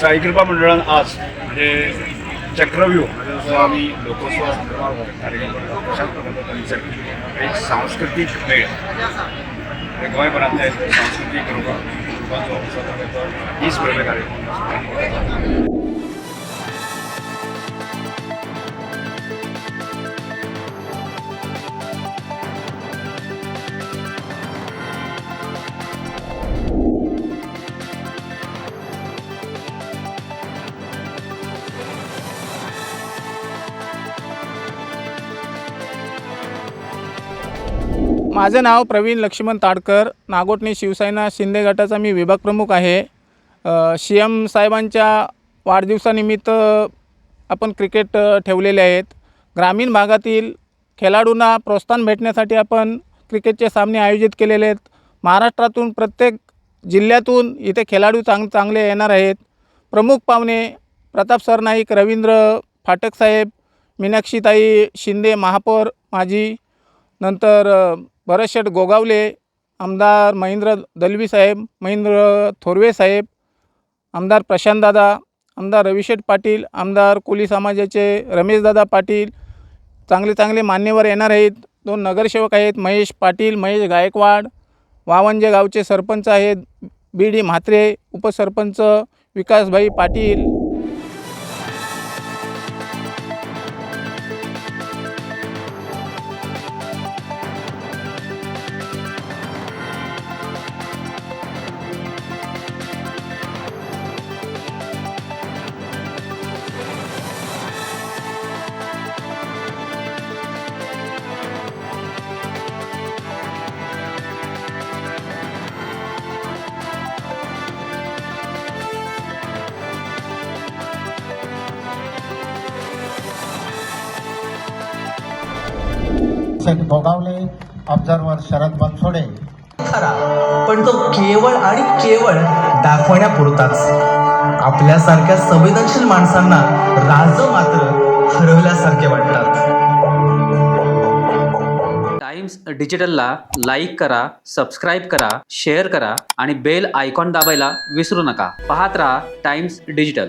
साईकृपा मंडळान आज म्हणजे चक्रव्यूह म्हणजे जसं आम्ही लोकोत्सव कार्यक्रम करतो तशाच प्रकारचा एक सांस्कृतिक मेळ. म्हणजे गोंयभरांतले सांस्कृतिक रूपांचो उत्सव हीच प्रकारचे कार्यक्रम. माझं नाव प्रवीण लक्ष्मण ताडकर. नागोटणे शिवसेना शिंदे गटाचा मी विभाग प्रमुख आहे. सी एम साहेबांच्या वाढदिवसानिमित्त आपण क्रिकेट ठेवलेले आहेत. ग्रामीण भागातील खेळाडूंना प्रोत्साहन भेटण्यासाठी आपण क्रिकेटचे सामने आयोजित केलेले आहेत. महाराष्ट्रातून प्रत्येक जिल्ह्यातून इथे खेळाडू चांग चांगले येणार आहेत. प्रमुख पाहुणे प्रताप सरनाईक रवींद्र फाटक साहेब मीनाक्षीताई शिंदे महापौर माजी नंतर भरतशेठ गोगावले आमदार महेंद्र दलवी साहेब महेंद्र थोरवे साहेब आमदार प्रशांतदादा आमदार रविशेठ पाटील आमदार कोली समाजाचे रमेशदादा पाटील चांगले चांगले मान्यवर येणार आहेत. दोन नगरसेवक आहेत महेश पाटील महेश गायकवाड वावंजे गावचे सरपंच आहेत बी डी म्हात्रे उपसरपंच विकासभाई पाटील शेठ भोगावले. ऑब्झर्वर शरद बनसोडे. खरा पण तो केवळ आणि केवळ दाखवण्यापुरताच. आपल्यासारख्या संवेदनशील माणसांना राज मात्र हरवल्यासारखे वाटतात. टाइम्स डिजिटलला लाईक करा सबस्क्राईब करा शेअर करा आणि बेल आयकॉन दाबायला विसरू नका. पाहत राहा टाइम्स डिजिटल.